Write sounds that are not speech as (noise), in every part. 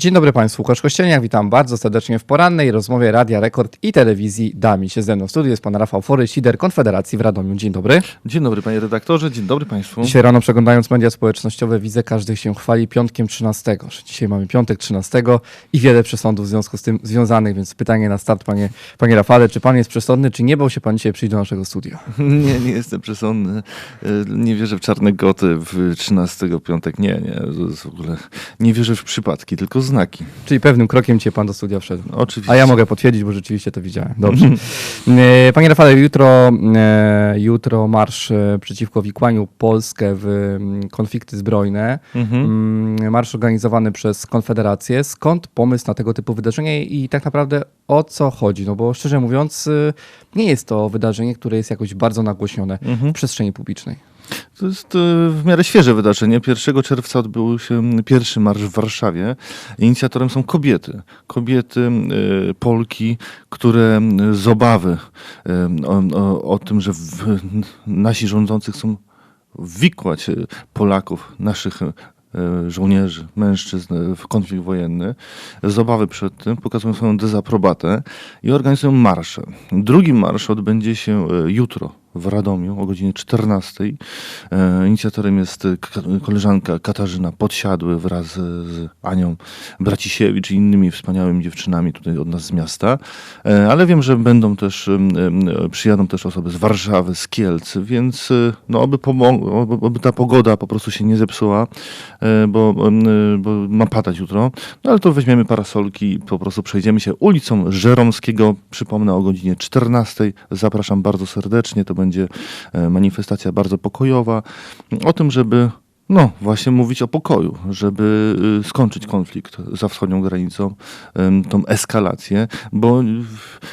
Dzień dobry Państwu, Łukasz Kościelniak, witam bardzo serdecznie w porannej rozmowie Radia Rekord i Telewizji Dami. Się ze mną w studiu jest pan Rafał Fory, lider Konfederacji w Radomiu. Dzień dobry. Dzień dobry panie redaktorze, dzień dobry państwu. Dzisiaj rano przeglądając media społecznościowe widzę, każdy się chwali piątkiem 13, że dzisiaj mamy piątek 13 i wiele przesądów w związku z tym związanych, więc pytanie na start panie, panie Rafale, czy pan jest przesądny, czy nie bał się pan dzisiaj przyjść do naszego studia? (laughs) Nie, nie jestem przesądny. E, Nie wierzę w czarne goty w 13 piątek. Nie, nie. W ogóle nie wierzę w przypadki, tylko znaki. Czyli pewnym krokiem cię pan do studia wszedł. Oczywiście. A ja mogę potwierdzić, bo rzeczywiście to widziałem. Dobrze. (laughs) E, Panie Rafale, jutro, e, jutro marsz e, przeciwko wikłaniu Polskę w konflikty zbrojne. Mhm. Mm, Marsz organizowany przez Konfederację. Skąd pomysł na tego typu wydarzenie i tak naprawdę o co chodzi? No bo szczerze mówiąc, nie jest to wydarzenie, które jest jakoś bardzo nagłośnione Mhm. w przestrzeni publicznej. To jest e, w miarę świeże wydarzenie. 1 czerwca odbył się pierwszy marsz w Warszawie. Inicjatorem są kobiety. Kobiety, e, Polki, które z obawy e, o, o, o tym, że w, nasi rządzący chcą wikłać Polaków, naszych żołnierzy, mężczyzn w konflikt wojenny, z obawy przed tym pokazują swoją dezaprobatę i organizują marsze. Drugi marsz odbędzie się jutro w Radomiu o godzinie 14. E, Inicjatorem jest e, koleżanka Katarzyna Podsiadły wraz z Anią Bracisiewicz i innymi wspaniałymi dziewczynami tutaj od nas z miasta. E, Ale wiem, że będą też, przyjadą też osoby z Warszawy, z Kielc, więc no, oby, oby, ta pogoda po prostu się nie zepsuła, bo, bo ma padać jutro. No ale to weźmiemy parasolki i po prostu przejdziemy się ulicą Żeromskiego. Przypomnę o godzinie 14. Zapraszam bardzo serdecznie. To będzie e, manifestacja bardzo pokojowa. O tym, żeby no właśnie mówić o pokoju, żeby y, skończyć konflikt za wschodnią granicą, tą eskalację, bo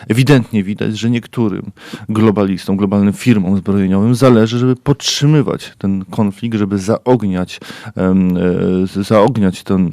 ewidentnie widać, że niektórym globalistom, globalnym firmom zbrojeniowym zależy, żeby podtrzymywać ten konflikt, żeby zaogniać, e, zaogniać ten,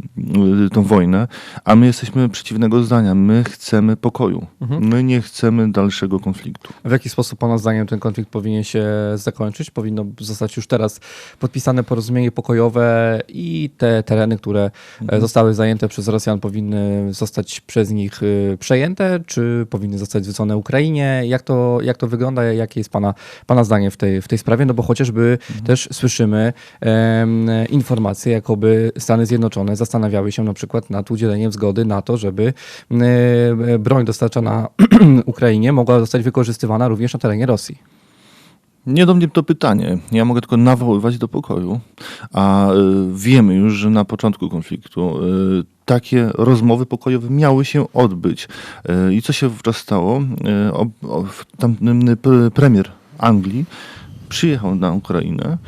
y, tą wojnę, a my jesteśmy przeciwnego zdania. My chcemy pokoju. Mhm. My nie chcemy dalszego konfliktu. W jaki sposób Pana zdaniem ten konflikt powinien się zakończyć? Powinno zostać już teraz podpisane porozumienie pokojowe i te tereny, które e, zostały zajęte przez Rosjan, powinny zostać przez nich y, przejęte, czy powinny zostać zwrócone Ukrainie? Jak to, jak to wygląda? Jakie jest Pana, pana zdanie w tej, w tej sprawie? No bo chociażby też słyszymy em, informacje, jakoby Stany Zjednoczone zastanawiały się na przykład nad udzieleniem zgody na to, żeby e, broń dostarczana (clears throat) Ukrainie mogła zostać wykorzystywana również na terenie Rosji. Nie do mnie to pytanie. Ja mogę tylko nawoływać do pokoju, a y, wiemy już, że na początku konfliktu y, takie rozmowy pokojowe miały się odbyć. Y, I co się wówczas stało? Tam premier Anglii przyjechał na Ukrainę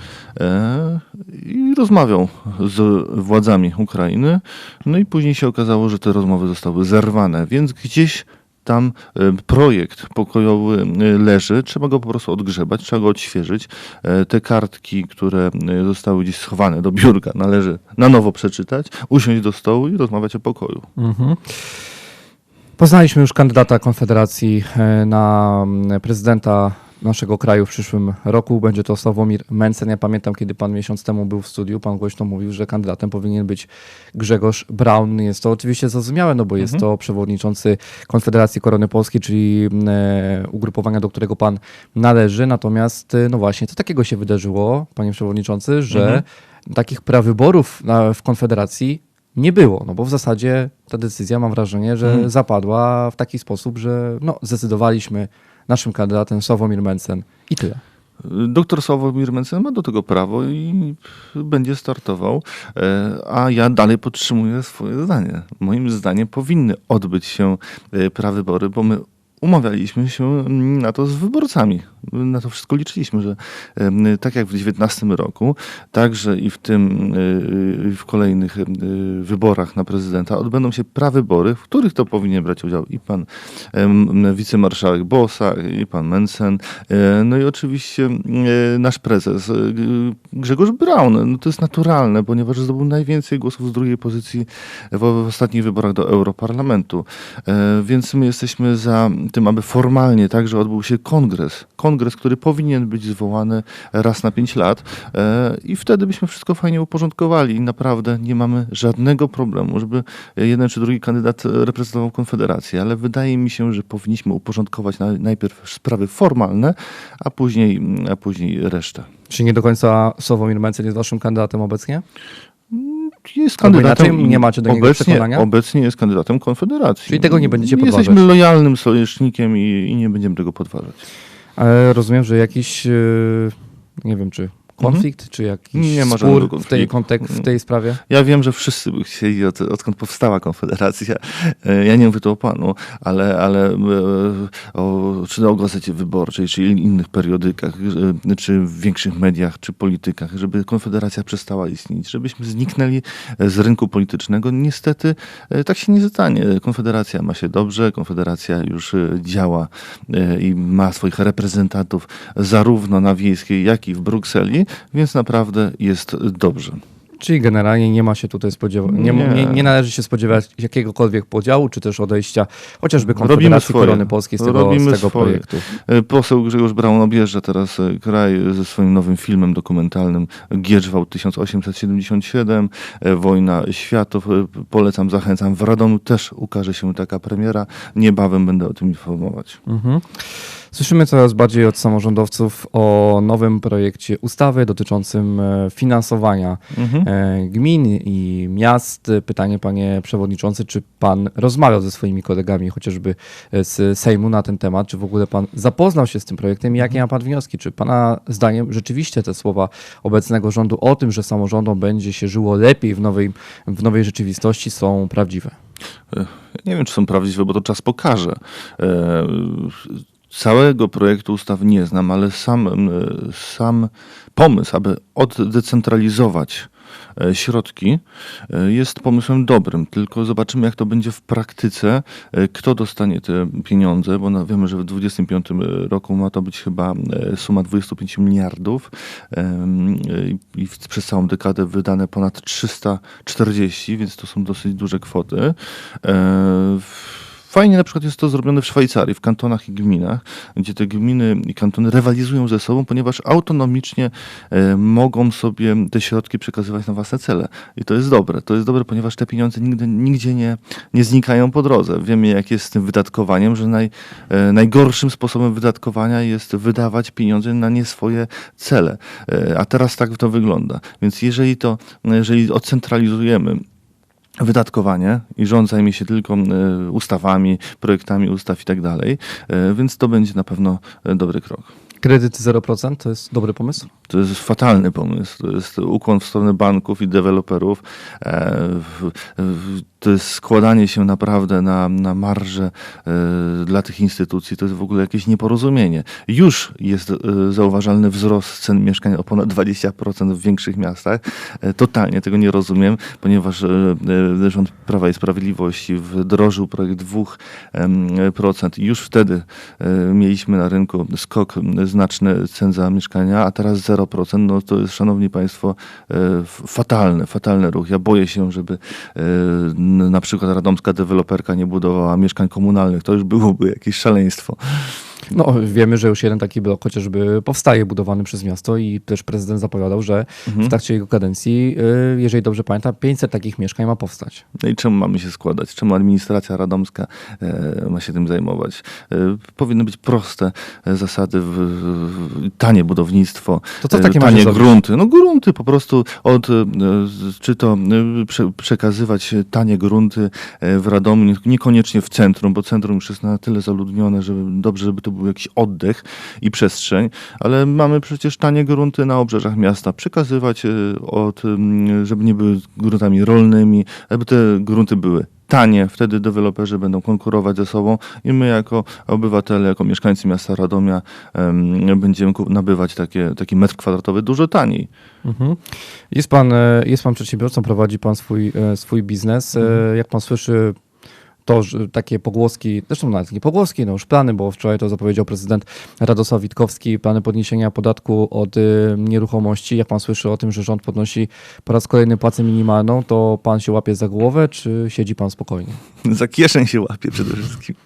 e, i rozmawiał z władzami Ukrainy. No i później się okazało, że te rozmowy zostały zerwane, więc gdzieś tam e, projekt pokojowy e, leży, trzeba go po prostu odgrzebać, trzeba go odświeżyć. E, Te kartki, które zostały gdzieś schowane do biurka, należy na nowo przeczytać, usiąść do stołu i rozmawiać o pokoju. Poznaliśmy już kandydata Konfederacji na mm, prezydenta naszego kraju w przyszłym roku. Będzie to Sławomir Mencen. Ja pamiętam, kiedy pan miesiąc temu był w studiu, pan głośno mówił, że kandydatem powinien być Grzegorz Braun. Jest to oczywiście zrozumiałe, no bo jest to przewodniczący Konfederacji Korony Polskiej, czyli e, ugrupowania, do którego pan należy. Natomiast, e, no właśnie, co takiego się wydarzyło, panie przewodniczący, że Mhm. takich prawyborów w Konfederacji nie było, no bo w zasadzie ta decyzja, mam wrażenie, że Mhm. zapadła w taki sposób, że no, zdecydowaliśmy naszym kandydatem Sławomir Mencen i tyle. Doktor Sławomir Mencen ma do tego prawo i będzie startował, e, a ja dalej podtrzymuję swoje zdanie. Moim zdaniem powinny odbyć się e, prawybory, bo my umawialiśmy się na to z wyborcami. Na to wszystko liczyliśmy, że tak jak w 2019 roku, także i w tym y, w kolejnych y, wyborach na prezydenta odbędą się prawybory, w których to powinien brać udział i pan em, wicemarszałek Bosak, i pan Mensen, e, no i oczywiście e, nasz prezes e, Grzegorz Braun. No to jest naturalne, ponieważ zdobył najwięcej głosów z drugiej pozycji w, ostatnich wyborach do Europarlamentu. Więc my jesteśmy za tym, aby formalnie także odbył się kongres. Kongres, który powinien być zwołany raz na pięć lat e, i wtedy byśmy wszystko fajnie uporządkowali i naprawdę nie mamy żadnego problemu, żeby jeden czy drugi kandydat reprezentował Konfederację, ale wydaje mi się, że powinniśmy uporządkować na- najpierw sprawy formalne, a później, a później resztę. Czy nie do końca Sławomir Mencen jest waszym kandydatem obecnie? Jest kandydatem. inaczej, nie macie do niego obecnie, przekonania? Obecnie jest kandydatem Konfederacji. Czyli tego nie będziecie podważać? Jesteśmy lojalnym sojusznikiem i, i nie będziemy tego podważać. Ale rozumiem, że jakiś, e, nie wiem, czy konflikt, czy jakiś Mhm. Nie spór w tej, kontek- w tej sprawie? Ja wiem, że wszyscy by chcieli, od, odkąd powstała Konfederacja. E, Ja nie mówię tu o panu, ale, ale e, o, czy o Gazecie Wyborczej, czy innych periodykach, e, czy w większych mediach, czy politykach, żeby Konfederacja przestała istnieć, żebyśmy zniknęli z rynku politycznego. Niestety tak się nie stanie. Konfederacja ma się dobrze, Konfederacja już działa i ma swoich reprezentantów zarówno na wiejskiej, jak i w Brukseli, więc naprawdę jest dobrze. Czyli generalnie nie ma się tutaj spodziewać, nie, nie. Nie. należy się spodziewać jakiegokolwiek podziału, czy też odejścia chociażby Konfederacji. Korony Polskiej z tego, Robimy z tego swoje. projektu. E, Poseł Grzegorz Braun objeżdża teraz e, kraj ze swoim nowym filmem dokumentalnym Gierzwał 1877, e, Wojna Światów. Polecam, zachęcam. W Radomiu też ukaże się taka premiera. Niebawem będę o tym informować. Mhm. Słyszymy coraz bardziej od samorządowców o nowym projekcie ustawy dotyczącym e, finansowania Mhm. e, gmin i miast. Pytanie, panie przewodniczący, czy pan rozmawiał ze swoimi kolegami, chociażby e, z Sejmu na ten temat? Czy w ogóle pan zapoznał się z tym projektem i jakie ma pan wnioski? Czy pana zdaniem rzeczywiście te słowa obecnego rządu o tym, że samorządom będzie się żyło lepiej w nowej, w nowej rzeczywistości są prawdziwe? Nie wiem, czy są prawdziwe, bo to czas pokaże. Całego projektu ustawy nie znam, ale sam, sam pomysł, aby oddecentralizować e, środki, e, jest pomysłem dobrym. Tylko zobaczymy, jak to będzie w praktyce, e, kto dostanie te pieniądze, bo wiemy, że w 2025 roku ma to być chyba suma 25 miliardów i przez całą dekadę wydane ponad 340, więc to są dosyć duże kwoty. Fajnie na przykład jest to zrobione w Szwajcarii, w kantonach i gminach, gdzie te gminy i kantony rywalizują ze sobą, ponieważ autonomicznie e, mogą sobie te środki przekazywać na własne cele. I to jest dobre. To jest dobre, ponieważ te pieniądze nigdy, nigdzie nie, nie znikają po drodze. Wiemy, jak jest z tym wydatkowaniem, że naj, e, najgorszym sposobem wydatkowania jest wydawać pieniądze na nie swoje cele. E, a teraz tak to wygląda. Więc jeżeli to, jeżeli odcentralizujemy wydatkowanie i rząd zajmie się tylko e, ustawami, projektami ustaw i tak dalej, e, więc to będzie na pewno e, dobry krok. Kredyty 0% to jest dobry pomysł? To jest fatalny pomysł. To jest ukłon w stronę banków i deweloperów. To jest składanie się naprawdę na, na marże e, dla tych instytucji. To jest w ogóle jakieś nieporozumienie. Już jest e, zauważalny wzrost cen mieszkań o ponad 20% w większych miastach. E, Totalnie tego nie rozumiem, ponieważ rząd Prawa i Sprawiedliwości wdrożył projekt 2%. Już wtedy mieliśmy na rynku skok znaczny cen za mieszkania, a teraz 0%. No to jest, szanowni państwo, fatalny, fatalny ruch. Ja boję się, żeby na przykład radomska deweloperka nie budowała mieszkań komunalnych. To już byłoby jakieś szaleństwo. No, wiemy, że już jeden taki blok chociażby powstaje, budowany przez miasto i też prezydent zapowiadał, że Mhm. w trakcie jego kadencji, y, jeżeli dobrze pamiętam, 500 takich mieszkań ma powstać. No i czemu mamy się składać? Czemu administracja radomska e, ma się tym zajmować? E, powinny być proste e, zasady, tanie budownictwo, To co takie tanie grunty. No grunty po prostu od, czy to prze, przekazywać tanie grunty w Radomiu, nie- niekoniecznie w centrum, bo centrum już jest na tyle zaludnione, żeby dobrze, żeby to był jakiś oddech i przestrzeń, ale mamy przecież tanie grunty na obrzeżach miasta. Przekazywać, e, od, żeby nie były gruntami rolnymi, aby te grunty były tanie, wtedy deweloperzy będą konkurować ze sobą i my jako obywatele, jako mieszkańcy miasta Radomia em, będziemy nabywać takie, taki metr kwadratowy dużo taniej. Mhm. Jest, pan, e, jest pan przedsiębiorcą, prowadzi pan swój, e, swój biznes. E, Mhm. Jak pan słyszy to, że takie pogłoski, zresztą nawet nie pogłoski, no już plany, bo wczoraj to zapowiedział prezydent Radosław Witkowski, plany podniesienia podatku od y, nieruchomości. Jak pan słyszy o tym, że rząd podnosi po raz kolejny płacę minimalną, to pan się łapie za głowę, czy siedzi pan spokojnie? (laughs) za kieszeń się łapie przede wszystkim,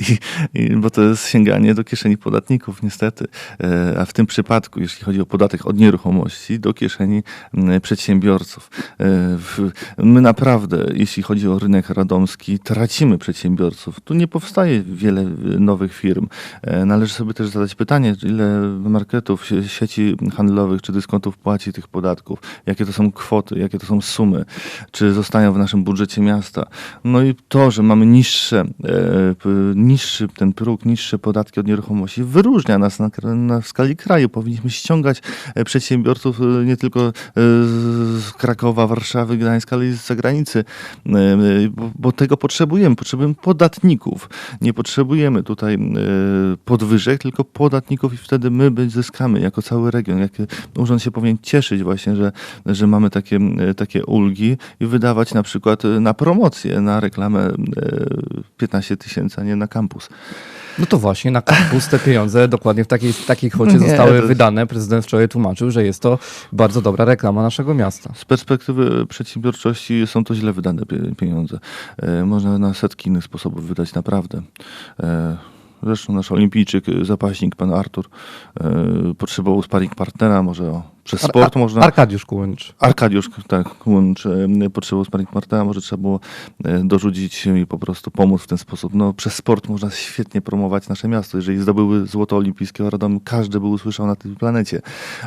I, i, bo to jest sięganie do kieszeni podatników niestety. E, A w tym przypadku, jeśli chodzi o podatek od nieruchomości, do kieszeni m, przedsiębiorców. E, My naprawdę, jeśli chodzi o rynek radomski, tracimy przedsiębiorców. Tu nie powstaje wiele e, nowych firm. E, Należy sobie też zadać pytanie, ile marketów, sie- sieci handlowych czy dyskontów płaci tych podatków, jakie to są kwoty, jakie to są sumy, czy zostają w naszym budżecie miasta. No i to, że mamy niższe, e, niższy ten próg, niższe podatki od nieruchomości, wyróżnia nas na, na skali kraju. Powinniśmy ściągać przedsiębiorców nie tylko z Krakowa, Warszawy, Gdańska, ale i z zagranicy, bo, bo tego potrzebujemy. Potrzebujemy podatników. Nie potrzebujemy tutaj e, podwyżek, tylko podatników i wtedy my zyskamy jako cały region. Jak urząd się powinien cieszyć właśnie, że, że mamy takie, e, takie ulgi i wydawać na przykład e, na promocję, na reklamę e, 15 tysięcy, a nie na kampus. No to właśnie na kampus te pieniądze dokładnie w takiej, takiej kwocie zostały wydane. Prezydent wczoraj tłumaczył, że jest to bardzo dobra reklama naszego miasta. Z perspektywy przedsiębiorczości są to źle wydane pie- pieniądze. E, Można na setki innych sposobów wydać naprawdę. E, Zresztą nasz olimpijczyk, e, zapaśnik, pan Artur, e, potrzebował sparring partnera, może o, przez sport Ar- można... Arkadiusz Kułęcz. Arkadiusz, tak, Łącz, e, potrzebował sparring partnera, może trzeba było e, dorzucić się i po prostu pomóc w ten sposób. No, przez sport można świetnie promować nasze miasto. Jeżeli zdobyły złoto olimpijskie o każdy by usłyszał na tej planecie.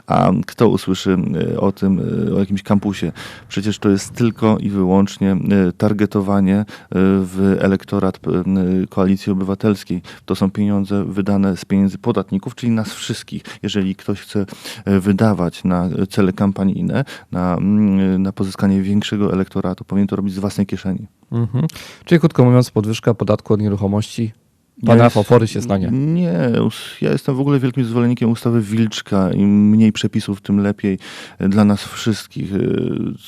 A kto usłyszy e, o tym, o jakimś kampusie? Przecież to jest tylko i wyłącznie targetowanie w elektorat Koalicji Obywatelskiej. To są pieniądze wydane z pieniędzy podatników, czyli nas wszystkich. Jeżeli ktoś chce wydawać na cele kampanijne, na, mm, na pozyskanie większego elektoratu, powinien to robić z własnej kieszeni. Mhm. Czyli krótko mówiąc, podwyżka podatku od nieruchomości. Pan Ja Rafał jest na nie. Ja jestem w ogóle wielkim zwolennikiem ustawy Wilczka. Im mniej przepisów, tym lepiej dla nas wszystkich. E,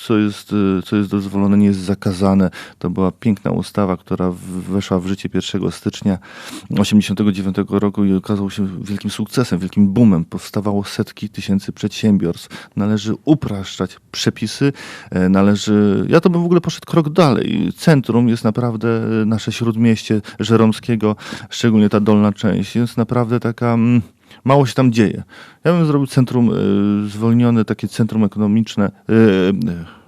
Co jest, e, co jest dozwolone, nie jest zakazane. To była piękna ustawa, która weszła w życie 1 stycznia 1989 roku i okazał się wielkim sukcesem, wielkim boomem. Powstawało setki tysięcy przedsiębiorstw. Należy upraszczać przepisy, e, należy... Ja to bym w ogóle poszedł krok dalej. Centrum jest naprawdę e, nasze śródmieście Żeromskiego, szczególnie ta dolna część, jest naprawdę taka... mm, Mało się tam dzieje. Ja bym zrobił centrum e, zwolnione, takie centrum ekonomiczne, e, e,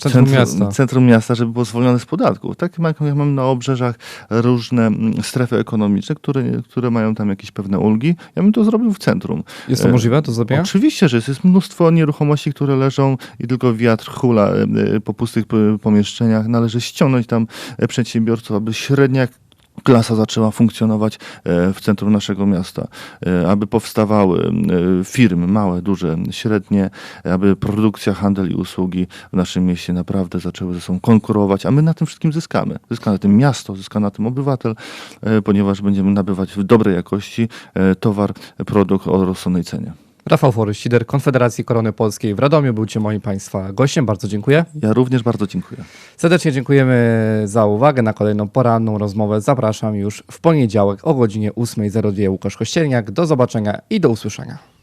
Centrum miasta. Centrum miasta, żeby było zwolnione z podatków. Tak jak mam na obrzeżach różne mm, strefy ekonomiczne, które, które mają tam jakieś pewne ulgi. Ja bym to zrobił w centrum. Jest to E, możliwe do zrobienia? Oczywiście, że jest. Jest mnóstwo nieruchomości, które leżą i tylko wiatr hula e, e, po pustych pomieszczeniach. Należy ściągnąć tam przedsiębiorców, aby średnia klasa zaczęła funkcjonować e, w centrum naszego miasta, e, aby powstawały e, firmy małe, duże, średnie, aby produkcja, handel i usługi w naszym mieście naprawdę zaczęły ze sobą konkurować, a my na tym wszystkim zyskamy. Zyska na tym miasto, zyska na tym obywatel, ponieważ będziemy nabywać w dobrej jakości towar, produkt o rozsądnej cenie. Rafał Forys, lider Konfederacji Korony Polskiej w Radomiu, był Cię moim Państwa gościem. Bardzo dziękuję. Ja również bardzo dziękuję. Serdecznie dziękujemy za uwagę. Na kolejną poranną rozmowę zapraszam już w poniedziałek o godzinie 8.02. Łukasz Kościelniak. Do zobaczenia i do usłyszenia.